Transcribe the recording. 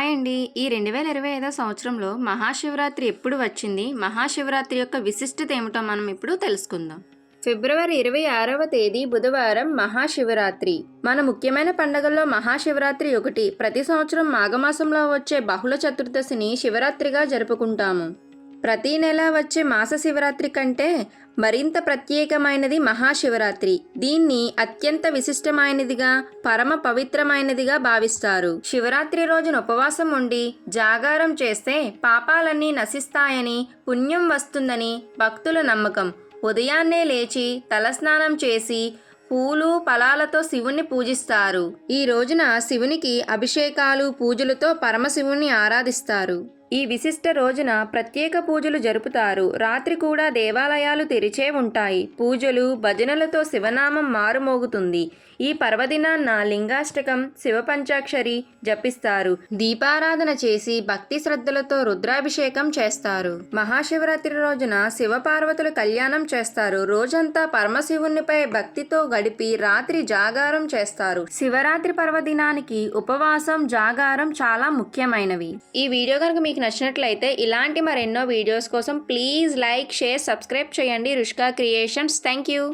Hi అండి ఈ రెండు వేల ఇరవై ఐదో సంవత్సరంలో మహాశివరాత్రి ఎప్పుడు వచ్చింది? మహాశివరాత్రి యొక్క విశిష్టత ఏమిటో మనం ఇప్పుడు తెలుసుకుందాం. ఫిబ్రవరి ఇరవై ఆరవ తేదీ బుధవారం మహాశివరాత్రి. మన ముఖ్యమైన పండగల్లో మహాశివరాత్రి ఒకటి. ప్రతి సంవత్సరం మాఘమాసంలో వచ్చే బహుళ చతుర్దశిని శివరాత్రిగా జరుపుకుంటాము. ప్రతి నెల వచ్చే మాస శివరాత్రి కంటే మరింత ప్రత్యేకమైనది మహాశివరాత్రి. దీన్ని అత్యంత విశిష్టమైనదిగా పరమ పవిత్రమైనదిగా భావిస్తారు. శివరాత్రి రోజున ఉపవాసం ఉండి జాగారం చేస్తే పాపాలన్నీ నశిస్తాయని పుణ్యం వస్తుందని భక్తుల నమ్మకం. ఉదయాన్నే లేచి తలస్నానం చేసి పూలు ఫలాలతో శివుణ్ణి పూజిస్తారు. ఈ రోజున శివునికి అభిషేకాలు పూజలతో పరమశివుణ్ణి ఆరాధిస్తారు. ఈ విశిష్ట రోజున ప్రత్యేక పూజలు జరుపుతారు. రాత్రి కూడా దేవాలయాలు తెరిచే ఉంటాయి. పూజలు భజనలతో శివనామం మారుమోగుతుంది. ఈ పర్వదినాన్న లింగాష్టకం శివపంచాక్షరి జపిస్తారు. దీపారాధన చేసి భక్తి శ్రద్ధలతో రుద్రాభిషేకం చేస్తారు. మహాశివరాత్రి రోజున శివపార్వతుల కళ్యాణం చేస్తారు. రోజంతా పరమశివునిపై భక్తితో గడిపి రాత్రి జాగారం చేస్తారు. శివరాత్రి పర్వదినానికి ఉపవాసం జాగారం చాలా ముఖ్యమైనవి. ఈ వీడియో కనుక మీకు నచ్చినట్లయితే ఇలాంటి మరెన్నో వీడియోస్ కోసం ప్లీజ్ లైక్ షేర్ సబ్స్క్రైబ్ చేయండి. రుష్కా క్రియేషన్స్. Thank you.